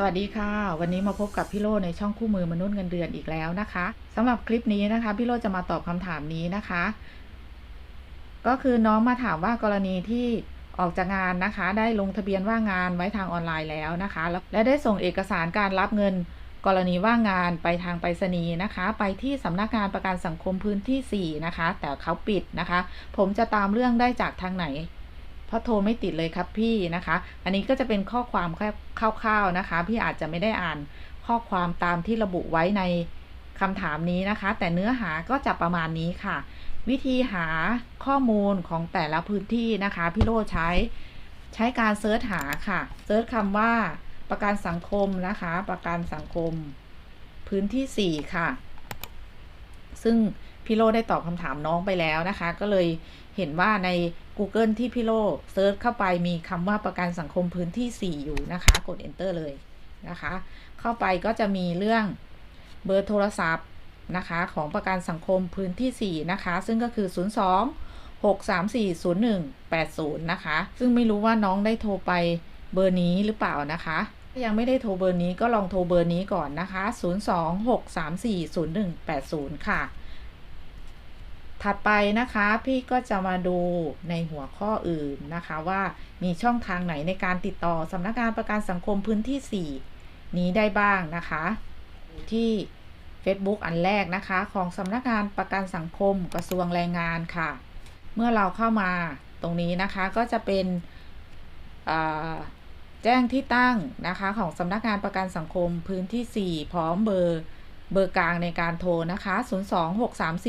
สวัสดีค่ะ วันนี้มาพบกับพี่โลในช่องคู่มือมนุษย์เงินเดือนอีกแล้วนะคะสำหรับคลิปนี้นะคะ พี่โลจะมาตอบคำถามนี้นะคะ ก็คือน้องมาถามว่ากรณีที่ออกจากงานนะคะ ได้ลงทะเบียนว่างงานไว้ทางออนไลน์แล้วนะคะ แล้วและได้ส่งเอกสารการรับเงินกรณีว่างงานไปทางไปรษณีย์นะคะ ไปที่สำนักงานประกันสังคมพื้นที่ 4 นะคะ แต่เขาปิดนะคะ ผมจะตามเรื่องได้จากทางไหน เพราะโทรไม่ติดเลยครับพี่นะคะ อันนี้ก็จะเป็นข้อความแค่คร่าวๆนะคะ พี่อาจจะไม่ได้อ่านข้อความตามที่ระบุไว้ในคำถามนี้นะคะ แต่เนื้อหาก็จะประมาณนี้ค่ะ วิธีหาข้อมูลของแต่ละพื้นที่นะคะ พี่โลใช้ใช้การเซิร์ชหาค่ะเซิร์ชคำว่าประกันสังคมนะคะ ประกันสังคม พื้นที่ 4 ค่ะ ซึ่งพี่โลได้ตอบคำถามน้องไปแล้วนะคะ ก็เลยเห็นว่าใน Google ที่พี่โลเซิร์ชเข้าไปมีคำว่าประกันสังคมพื้นที่ 4 อยู่นะคะ กด enter เลยนะคะ เข้าไปก็จะมีเรื่องเบอร์โทรศัพท์นะคะของประกันสังคมพื้นที่ 4 นะคะ ซึ่งก็คือ 02 634 0180 นะคะ ซึ่งไม่รู้ว่าน้องได้โทรไปเบอร์นี้หรือเปล่านะคะ ยังไม่ได้โทรเบอร์นี้ก็ลองโทรเบอร์นี้ก่อนนะคะ 026340180 ค่ะ ถัดไปนะคะพี่ก็จะมาดูในหัวข้ออื่นนะคะว่ามีช่องทางไหนในการติดต่อสำนักงานประกันสังคมพื้นที่ 4 นี้ได้บ้างนะคะ ที่ Facebook อันแรกนะคะของสำนักงานประกันสังคมกระทรวงแรงงานค่ะ เมื่อเราเข้ามาตรงนี้นะคะก็จะเป็น แจ้งที่ตั้งนะคะของสำนักงานประกันสังคมพื้นที่ 4 พร้อมเบอร์เบอร์กลางในการโทรนะคะ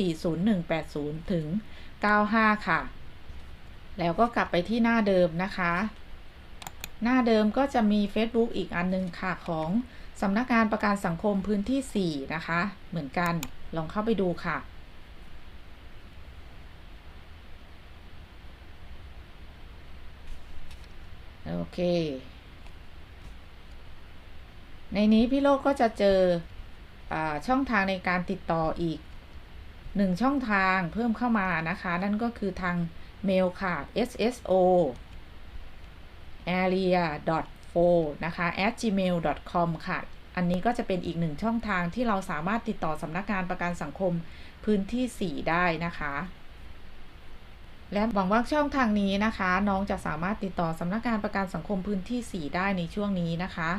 026340180 ถึง 95 ค่ะ แล้วก็กลับไปที่หน้าเดิมนะคะ หน้าเดิมก็จะมี Facebook อีกอันนึงค่ะของสำนักงานประกันสังคมพื้นที่ 4 นะคะ เหมือนกันลองเข้าไปดูค่ะโอเค ในนี้พี่โลกก็จะเจออช่องทางในการติดต่ออีกหนึ่งช่องทางเพิ่มเข้ามานะคะ นั่นก็คือทางเมลค่ะ sso area f o นะคะ at gmail com ค่ะ อันนี้ก็จะเป็นอีกหนึ่งช่องทางที่เราสามารถติดต่อสำนักงานประกันสังคมพื้นที่ 4 ได้นะคะ และหวังว่าช่องทางนี้นะคะ น้องจะสามารถติดต่อสำนักงานประกันสังคมพื้นที่ 4 ได้ในช่วงนี้นะคะ